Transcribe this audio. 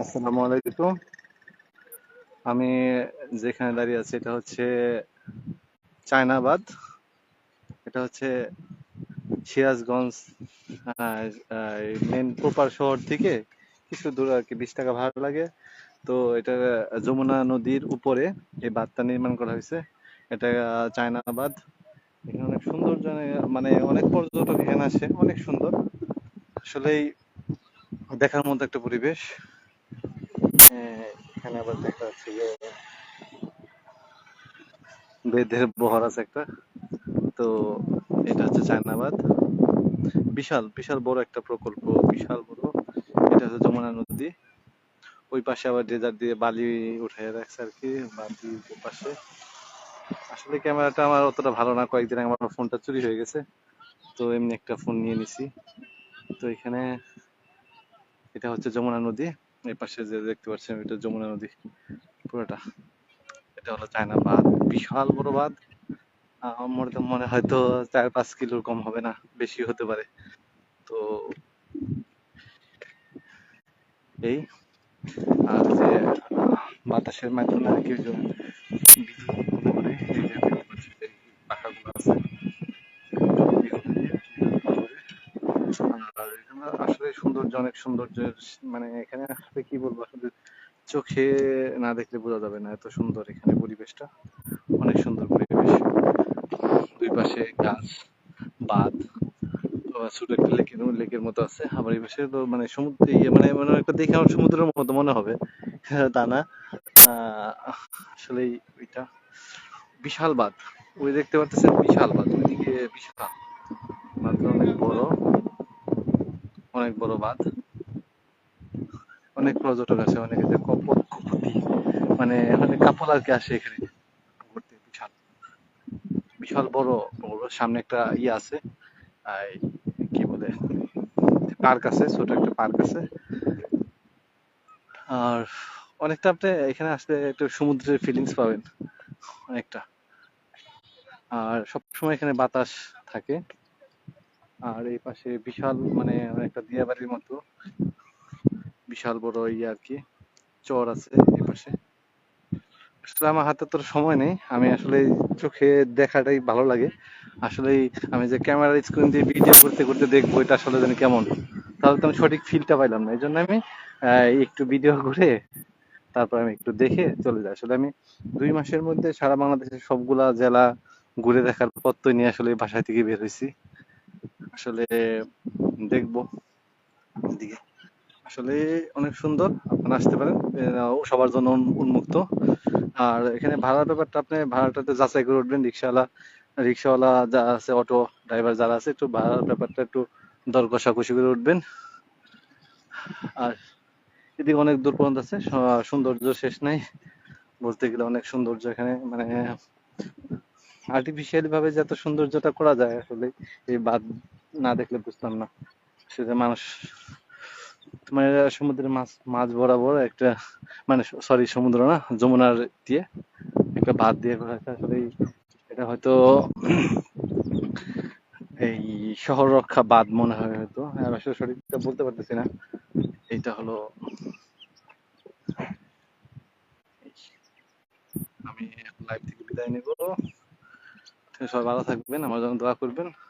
আসসালামু আলাইকুম। আমি যেখানে দাঁড়িয়ে আছি, এটা হচ্ছে চায়নাবাদ। এটা হচ্ছে সিরাজগঞ্জ মেন প্রপার শহর থেকে কিছু দূর আর কি, বিশ টাকা ভাড়া লাগে। তো এটা যমুনা নদীর উপরে এই বাঁধটা নির্মাণ করা হয়েছে। এটা চায়নাবাদ। এখানে অনেক সুন্দর মানে অনেক পর্যটক এখানে আসে, অনেক সুন্দর। আসলেই দেখার মতো একটা পরিবেশ। এখানে আবার দেখা যাচ্ছে যে বেদের বহর আছে একটা। তো এটা হচ্ছে চায়নাবাদ। বিশাল বিশাল বড় একটা প্রকল্প, বিশাল বড়। এটা হচ্ছে যমুনা নদী। ওই পাশে আবার ডেজার্ট দিয়ে বালি উঠে রাখছে আর কি, বালি পাশে। আসলে ক্যামেরাটা আমার অতটা ভালো না, কয়েকদিন আগে আমার ফোনটা চুরি হয়ে গেছে। তো এমনি একটা ফোন নিয়ে নিছি। তো এখানে এটা হচ্ছে যমুনা নদী। এই পাশে যে দেখতে পাচ্ছেন, এটা যমুনা নদী, পুরোটা। এটা হলো চায়না বাঁধ, বিশাল বড় বাঁধ। আমার তো মনে হয়তো চার পাঁচ কিলোর কম হবে না, বেশি হতে পারে। তো এই, আর যে বাতাসের মাধ্যমে আর কি পাখাগুলো আছে আর এখানে আসলে সৌন্দর্য, অনেক সৌন্দর্যের মানে এখানে আসলে কি বলব আসলে চোখে না দেখলে বোঝা যাবে না এত সুন্দর এখানে পরিবেশটা। অনেক সুন্দর পরিবেশ। দুই পাশে গাছ আবার ছোট একটা লেকের লেকের মতো আছে। আবার এই পাশে তো মানে সমুদ্র ইয়ে মানে মানে একটা দেখে আমার সমুদ্রের মতো মনে হবে। তা না। আসলে ওইটা বিশাল বাঁধ। ওই দেখতে পাচ্ছেন বিশাল বাঁধ। ওইদিকে বিশাল। বাঁধটা অনেক বড়। অনেক বড় বাঁধ। অনেক পর্যটক আসে, অনেকে যে কপতি মানে অনেক কাপল আর কি আসে এখানে। ঘুরতে, বিশাল। বিশাল বড় সামনে একটা ইয়ে আছে কি বলে, পার্ক আছে, ছোট একটা পার্ক আছে। আর অনেকটা আপনি এখানে আসলে একটু সমুদ্রের ফিলিংস পাবেন, অনেকটা। আর সবসময় এখানে বাতাস থাকে। আর এই পাশে বিশাল মানে অনেকটা দিয়াবাড়ির মতো। বিশাল বড় ইয়ে আর কি, চর আছে এই পাশে। আসলে আমার হাতে তো সময় নেই, আমি আসলে চোখে দেখাটাই ভালো লাগে। আসলে আমি যে ক্যামেরার স্ক্রিন দিয়ে ভিডিও করতে করতে দেখব, এটা আসলে জানি কেমন। তাহলে তো আমি সঠিক ফিলটা পাইলাম না এই জন্য আমি একটু ভিডিও করে তারপর আমি একটু দেখে চলে যাই। আসলে আমি দুই মাসের মধ্যে সারা বাংলাদেশের সবগুলা জেলা ঘুরে দেখার পত্তই নিয়ে আসলে এই বাসা থেকে বের হয়েছি। আসলে দেখব এদিকে। আসলে অনেক সুন্দর, আপনারা আসতে পারেন। সবার জন্য উন্মুক্ত। আর এখানে ভাড়ার ব্যাপারটা আপনি ভাড়াটাতে যাচাই করে উঠবেন। রিক্সাওয়ালা রিক্সাওয়ালা যা আছে, অটো ড্রাইভার যারা আছে, একটু ভাড়ার ব্যাপারটা একটু দর কষাকষি করে উঠবেন। আর এদিকে অনেক দূর পর্যন্ত আছে সৌন্দর্য শেষ নাই। বলতে গেলে অনেক সৌন্দর্য এখানে মানে আর্টিফিশিয়ালি ভাবে যে এত সৌন্দর্যটা করা যায়, আসলে এই বাদ না দেখলে বুঝতাম না। সেটা মানুষ মানে সমুদ্রের মাছ মাছ বরাবর একটা মানে সরি সমুদ্র না, যমুনার দিয়ে একটা বাঁধ দিয়ে আসলে এটা হয়তো এই শহর রক্ষা বাঁধ মনে হয় হয়তো। আসলে সঠিকটা বলতে পারতেছি না। এইটা হলো আমি লাইভ থেকে বিদায় নেব। সবাই ভালো থাকবেন, আমার জন্য দোয়া করবেন।